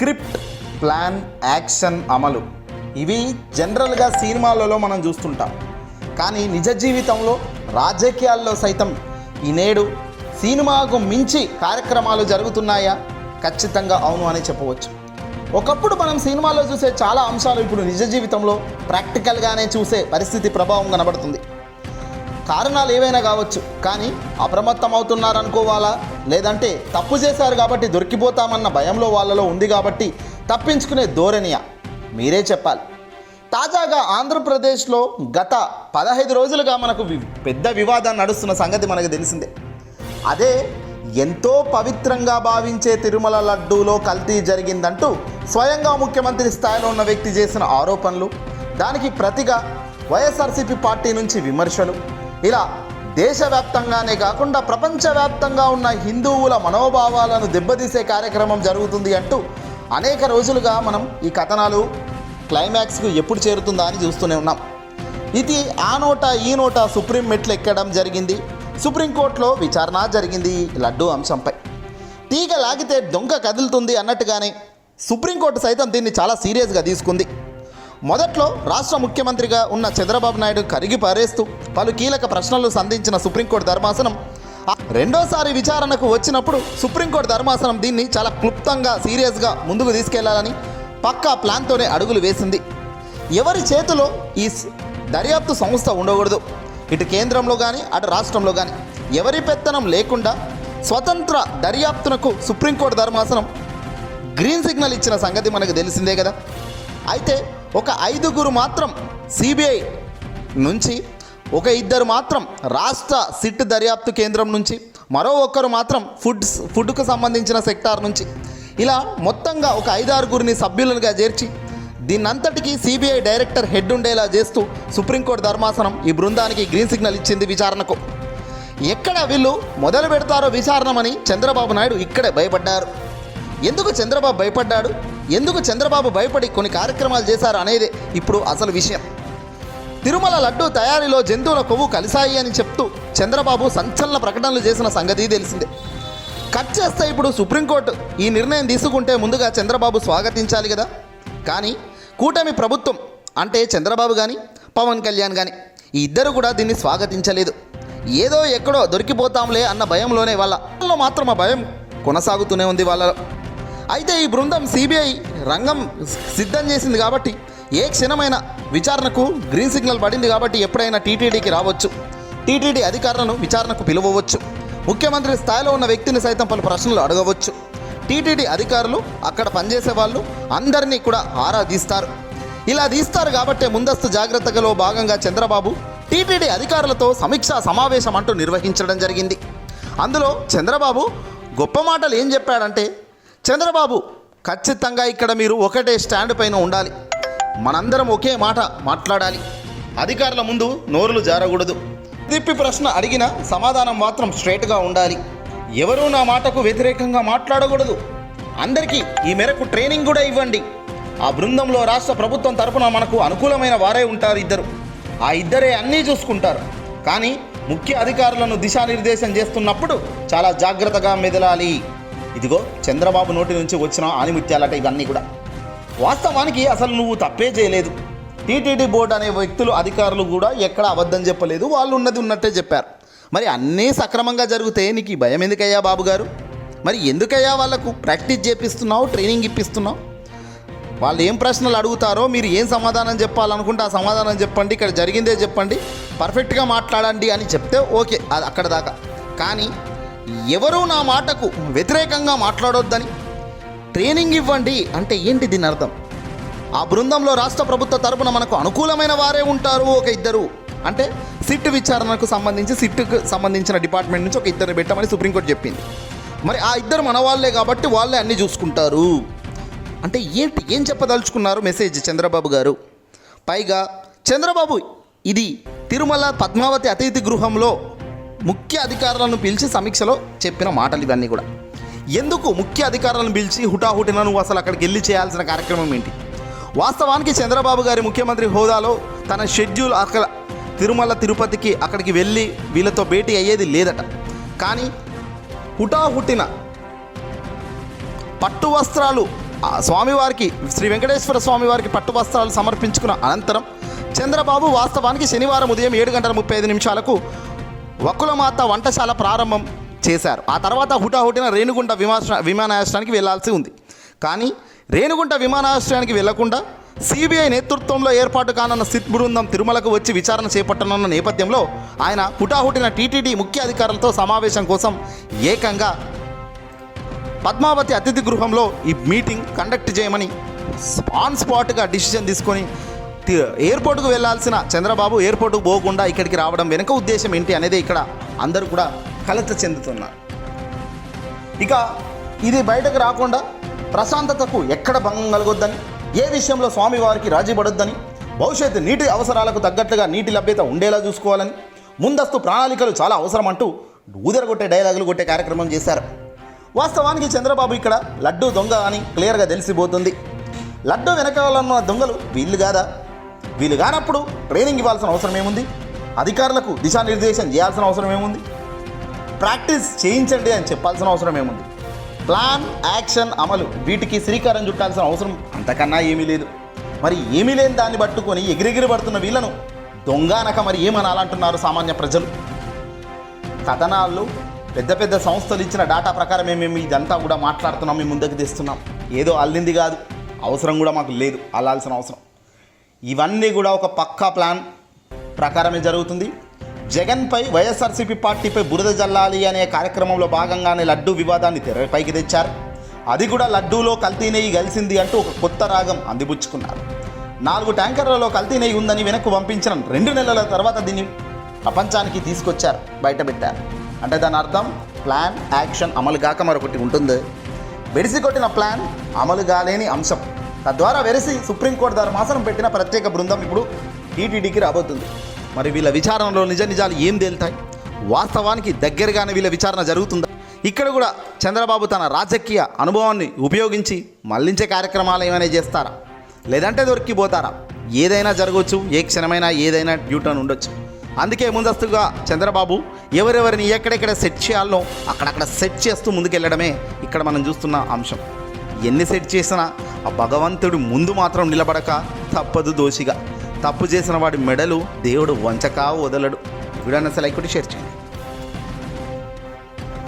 Script plan action అమలు. ఇవి జనరల్గా సినిమాలలో మనం చూస్తుంటాం. కానీ నిజ జీవితంలో రాజకీయాల్లో సైతం ఈ నేడు సినిమాకు మించి కార్యక్రమాలు జరుగుతున్నాయా? ఖచ్చితంగా అవును అని చెప్పవచ్చు. ఒకప్పుడు మనం సినిమాలో చూసే చాలా అంశాలు ఇప్పుడు నిజ జీవితంలో ప్రాక్టికల్గానే చూసే పరిస్థితి ప్రభావం కనబడుతుంది. కారణాలు ఏవైనా కావచ్చు కానీ అప్రమత్తం అవుతున్నారనుకోవాలా లేదంటే తప్పు చేశారు కాబట్టి దొరికిపోతామన్న భయంలో వాళ్ళలో ఉంది కాబట్టి తప్పించుకునే ధోరణియా? మీరే చెప్పాలి. తాజాగా ఆంధ్రప్రదేశ్లో గత పదహైదు రోజులుగా మనకు పెద్ద వివాదం నడుస్తున్న సంగతి మనకు తెలిసిందే. అదే ఎంతో పవిత్రంగా భావించే తిరుమల లడ్డూలో కల్తీ జరిగిందంటూ స్వయంగా ముఖ్యమంత్రి స్థాయిలో ఉన్న వ్యక్తి చేసిన ఆరోపణలు దానికి ప్రతిగా వైఎస్ఆర్సీపీ పార్టీ నుంచి విమర్శలు ఇలా దేశవ్యాప్తంగానే కాకుండా ప్రపంచవ్యాప్తంగా ఉన్న హిందువుల మనోభావాలను దెబ్బతీసే కార్యక్రమం జరుగుతుంది అంటూ అనేక రోజులుగా మనం ఈ కథనాలు క్లైమాక్స్కు ఎప్పుడు చేరుతుందా అని చూస్తూనే ఉన్నాం. ఇది ఆ నోట ఈ నోట సుప్రీం మెట్లు ఎక్కడం జరిగింది. సుప్రీంకోర్టులో విచారణ జరిగింది లడ్డు లడ్డూ అంశంపై. తీగ లాగితే దొంగ కదులుతుంది అన్నట్టుగానే సుప్రీంకోర్టు సైతం దీన్ని చాలా సీరియస్గా తీసుకుంది. మొదట్లో రాష్ట్ర ముఖ్యమంత్రిగా ఉన్న చంద్రబాబు నాయుడు కరిగి పారేస్తూ పలు కీలక ప్రశ్నలు సంధించిన సుప్రీంకోర్టు ధర్మాసనం. రెండోసారి విచారణకు వచ్చినప్పుడు సుప్రీంకోర్టు ధర్మాసనం దీన్ని చాలా క్లుప్తంగా సీరియస్గా ముందుకు తీసుకెళ్ళాలని పక్కా ప్లాన్తోనే అడుగులు వేసింది. ఎవరి చేతిలో ఈ దర్యాప్తు సంస్థ ఉండకూడదు? ఇటు కేంద్రంలో కానీ అటు రాష్ట్రంలో కానీ ఎవరి పెత్తనం లేకుండా స్వతంత్ర దర్యాప్తునకు సుప్రీంకోర్టు ధర్మాసనం గ్రీన్ సిగ్నల్ ఇచ్చిన సంగతి మనకు తెలిసిందే కదా. అయితే ఒక ఐదుగురు మాత్రం సిబిఐ నుంచి ఒక ఇద్దరు మాత్రం రాష్ట్ర సిట్ దర్యాప్తు కేంద్రం నుంచి మరో ఒక్కరు మాత్రం ఫుడ్ ఫుడ్కు సంబంధించిన సెక్టార్ నుంచి. ఇలా మొత్తంగా ఒక ఐదారుగురిని సభ్యులుగా చేర్చి దీన్నంతటికీ సిబిఐ డైరెక్టర్ హెడ్ ఉండేలా చేస్తూ సుప్రీంకోర్టు ధర్మాసనం ఈ బృందానికి గ్రీన్ సిగ్నల్ ఇచ్చింది విచారణకు. ఎక్కడ వీళ్ళు మొదలు పెడతారో విచారణమని చంద్రబాబు నాయుడు ఇక్కడే భయపడ్డారు. ఎందుకు చంద్రబాబు భయపడ్డాడు? ఎందుకు చంద్రబాబు భయపడి కొన్ని కార్యక్రమాలు చేశారు అనేది ఇప్పుడు అసలు విషయం. తిరుమల లడ్డు తయారీలో జంతువుల కొవ్వు కలిశాయి అని చెప్తూ చంద్రబాబు సంచలన ప్రకటనలు చేసిన సంగతి తెలిసిందే. కట్ చేస్తే ఇప్పుడు సుప్రీంకోర్టు ఈ నిర్ణయం తీసుకుంటే ముందుగా చంద్రబాబు స్వాగతించాలి కదా. కానీ కూటమి ప్రభుత్వం అంటే చంద్రబాబు కానీ పవన్ కళ్యాణ్ కానీ ఈ ఇద్దరు కూడా దీన్ని స్వాగతించలేదు. ఏదో ఎక్కడో దొరికిపోతాంలే అన్న భయంలోనే వాళ్ళ వాళ్ళలో మాత్రం ఆ భయం కొనసాగుతూనే ఉంది వాళ్ళలో. అయితే ఈ బృందం సిబిఐ రంగం సిద్ధం చేసింది కాబట్టి ఏ క్షణమైన విచారణకు గ్రీన్ సిగ్నల్ పడింది కాబట్టి ఎప్పుడైనా టీటీడీకి రావచ్చు. టీటీడీ అధికారులను విచారణకు పిలువవచ్చు. ముఖ్యమంత్రి స్థాయిలో ఉన్న వ్యక్తిని సైతం పలు ప్రశ్నలు అడగవచ్చు. టీటీడీ అధికారులు అక్కడ పనిచేసే వాళ్ళు అందరినీ కూడా ఆరా తీస్తారు. ఇలా తీస్తారు కాబట్టే ముందస్తు జాగ్రత్తలో భాగంగా చంద్రబాబు టీటీడీ అధికారులతో సమీక్షా సమావేశం అంటూ నిర్వహించడం జరిగింది. అందులో చంద్రబాబు గొప్ప మాటలు ఏం చెప్పాడంటే చంద్రబాబు ఖచ్చితంగా ఇక్కడ మీరు ఒకటే స్టాండ్ పైన ఉండాలి. మనందరం ఒకే మాట మాట్లాడాలి. అధికారుల ముందు నోరులు జారకూడదు. తిప్పి ప్రశ్న అడిగిన సమాధానం మాత్రం స్ట్రేట్గా ఉండాలి. ఎవరూ నా మాటకు వ్యతిరేకంగా మాట్లాడకూడదు. అందరికీ ఈ మేరకు ట్రైనింగ్ కూడా ఇవ్వండి. ఆ బృందంలో రాష్ట్ర ప్రభుత్వం తరపున మనకు అనుకూలమైన వారే ఉంటారు ఇద్దరు. ఆ ఇద్దరే అన్నీ చూసుకుంటారు. కానీ ముఖ్య అధికారులను దిశానిర్దేశం చేస్తున్నప్పుడు చాలా జాగ్రత్తగా మెదలాలి. ఇదిగో చంద్రబాబు నోటి నుంచి వచ్చిన ఆనిముత్యాలట ఇవన్నీ కూడా. వాస్తవానికి అసలు నువ్వు తప్పే చేయలేదు. టీటీడీ బోర్డు అనే వ్యక్తులు అధికారులు కూడా ఎక్కడ అబద్ధం చెప్పలేదు. వాళ్ళు ఉన్నది ఉన్నట్టే చెప్పారు. మరి అన్నీ సక్రమంగా జరిగితే నీకు భయం ఎందుకయ్యా బాబు గారు? మరి ఎందుకయ్యా వాళ్ళకు ప్రాక్టీస్ చేపిస్తున్నావు ట్రైనింగ్ ఇప్పిస్తున్నావు? వాళ్ళు ఏం ప్రశ్నలు అడుగుతారో మీరు ఏం సమాధానం చెప్పాలనుకుంటే ఆ సమాధానం చెప్పండి ఇక్కడ జరిగిందే చెప్పండి. పర్ఫెక్ట్గా మాట్లాడండి అని చెప్తే ఓకే అది అక్కడ దాకా. కానీ ఎవరూ నా మాటకు వ్యతిరేకంగా మాట్లాడొద్దని. ట్రైనింగ్ ఇవ్వండి అంటే ఏంటి దీని అర్థం? ఆ బృందంలో రాష్ట్ర ప్రభుత్వ తరపున మనకు అనుకూలమైన వారే ఉంటారు ఒక ఇద్దరు. అంటే సిట్ విచారణకు సంబంధించి సిట్కు సంబంధించిన డిపార్ట్మెంట్ నుంచి ఒక ఇద్దరిని పెట్టమని సుప్రీంకోర్టు చెప్పింది. మరి ఆ ఇద్దరు మన వాళ్ళే కాబట్టి వాళ్ళే అన్నీ చూసుకుంటారు. అంటే ఏంటి ఏం చెప్పదలుచుకున్నారు మెసేజ్ చంద్రబాబు గారు? పైగా చంద్రబాబు ఇది తిరుమల పద్మావతి అతిథి గృహంలో ముఖ్య అధికారులను పిలిచి సమీక్షలో చెప్పిన మాటలు ఇవన్నీ కూడా. ఎందుకు ముఖ్య అధికారులను పిలిచి హుటాహుటిన నువ్వు అసలు అక్కడికి వెళ్ళి చేయాల్సిన కార్యక్రమం ఏంటి? వాస్తవానికి చంద్రబాబు గారి ముఖ్యమంత్రి హోదాలో తన షెడ్యూల్ అక్కడ తిరుమల తిరుపతికి అక్కడికి వెళ్ళి వీళ్ళతో భేటీ అయ్యేది లేదట. కానీ హుటాహుటిన పట్టు వస్త్రాలు స్వామివారికి శ్రీ వెంకటేశ్వర స్వామివారికి పట్టు వస్త్రాలు సమర్పించుకున్న అనంతరం చంద్రబాబు వాస్తవానికి శనివారం ఉదయం ఏడు గంటల ముప్పై ఐదు నిమిషాలకు వకులమాత వంటశాల ప్రారంభం చేశారు. ఆ తర్వాత హుటాహుటిన రేణుగుంట విమాన విమానాశ్రయానికి వెళ్ళాల్సి ఉంది. కానీ రేణుగుంట విమానాశ్రయానికి వెళ్ళకుండా సిబిఐ నేతృత్వంలో ఏర్పాటు కానున్న సిట్ బృందం తిరుమలకు వచ్చి విచారణ చేపట్టనున్న నేపథ్యంలో ఆయన హుటాహుటిన టీటీడీ ముఖ్య అధికారులతో సమావేశం కోసం ఏకంగా పద్మావతి అతిథి గృహంలో ఈ మీటింగ్ కండక్ట్ చేయమని ఆన్ స్పాట్గా డిసిజన్ తీసుకొని ఎయిర్పోర్ట్కు వెళ్ళాల్సిన చంద్రబాబు ఎయిర్పోర్ట్కు పోకుండా ఇక్కడికి రావడం వెనుక ఉద్దేశం ఏంటి అనేది ఇక్కడ అందరూ కూడా కలత చెందుతున్నారు. ఇక ఇది బయటకు రాకుండా ప్రశాంతతకు ఎక్కడ భంగం కలగొద్దని ఏ విషయంలో స్వామివారికి రాజీ పడొద్దని భవిష్యత్తు నీటి అవసరాలకు తగ్గట్టుగా నీటి లభ్యత ఉండేలా చూసుకోవాలని ముందస్తు ప్రణాళికలు చాలా అవసరం అంటూ ఊదరగొట్టే డైలాగులు కొట్టే కార్యక్రమం చేశారు. వాస్తవానికి చంద్రబాబు ఇక్కడ లడ్డు దొంగ అని క్లియర్గా తెలిసిపోతుంది. లడ్డు వెనకాలన్న దొంగలు వీళ్ళు కాదా? వీళ్ళు కానప్పుడు ట్రైనింగ్ ఇవ్వాల్సిన అవసరం ఏముంది? అధికారులకు దిశానిర్దేశం చేయాల్సిన అవసరం ఏముంది? ప్రాక్టీస్ చేయించండి అని చెప్పాల్సిన అవసరం ఏముంది? ప్లాన్ యాక్షన్ అమలు వీటికి శ్రీకారం చుట్టాల్సిన అవసరం అంతకన్నా ఏమీ లేదు. మరి ఏమీ లేని దాన్ని పట్టుకొని ఎగిరెగిరి పడుతున్న వీళ్ళను దొంగనక మరి ఏమనాలంటున్నారు సామాన్య ప్రజలు? కథనాలు పెద్ద పెద్ద సంస్థలు ఇచ్చిన డేటా ప్రకారమే మేము ఇదంతా కూడా మాట్లాడుతున్నాం మేము ముందుకు తెస్తున్నాం. ఏదో అల్లింది కాదు. అవసరం కూడా మాకు లేదు. అల్లాల్సిన అవసరం. ఇవన్నీ కూడా ఒక పక్కా ప్లాన్. ప్రకారమే జరుగుతుంది. జగన్పై వైఎస్ఆర్సీపీ పార్టీపై బురద జల్లాలి అనే కార్యక్రమంలో భాగంగానే లడ్డూ వివాదాన్ని తెరపైకి తెచ్చారు. అది కూడా లడ్డూలో కల్తీ నెయ్యి కలిసింది అంటూ ఒక కొత్త రాగం అందిపుచ్చుకున్నారు. నాలుగు ట్యాంకర్లలో కల్తీ నెయ్యి ఉందని వెనక్కు పంపించిన రెండు నెలల తర్వాత దీన్ని ప్రపంచానికి తీసుకొచ్చారు బయటపెట్టారు. అంటే దాని అర్థం ప్లాన్ యాక్షన్ అమలు కాక మరొకటి ఉంటుంది. బెడిసి కొట్టిన ప్లాన్ అమలు కాలేని అంశం. తద్వారా వెరసి సుప్రీంకోర్టు ధర్మాసనం పెట్టిన ప్రత్యేక బృందం ఇప్పుడు టీటీడీకి రాబోతుంది. మరి వీళ్ళ విచారణలో నిజ నిజాలు ఏం తేలుతాయి? వాస్తవానికి దగ్గరగానే వీళ్ళ విచారణ జరుగుతుందా? ఇక్కడ కూడా చంద్రబాబు తన రాజకీయ అనుభవాన్ని ఉపయోగించి మళ్ళించే కార్యక్రమాలు ఏమైనా చేస్తారా? లేదంటే దొరికిపోతారా? ఏదైనా జరగవచ్చు ఏ క్షణమైనా ఏదైనా డ్యూటర్న్ ఉండొచ్చు. అందుకే ముందస్తుగా చంద్రబాబు ఎవరెవరిని ఎక్కడెక్కడ సెట్ చేయాలో అక్కడక్కడ సెట్ చేస్తూ ముందుకెళ్ళడమే ఇక్కడ మనం చూస్తున్న అంశం. ఎన్ని సెట్ చేసినా ఆ భగవంతుడు ముందు మాత్రం నిలబడక తప్పదు దోషిగా. తప్పు చేసిన వాడి మెడలు దేవుడు వంచక వదలడు. వీడన్న అసలు షేర్ చేయండి.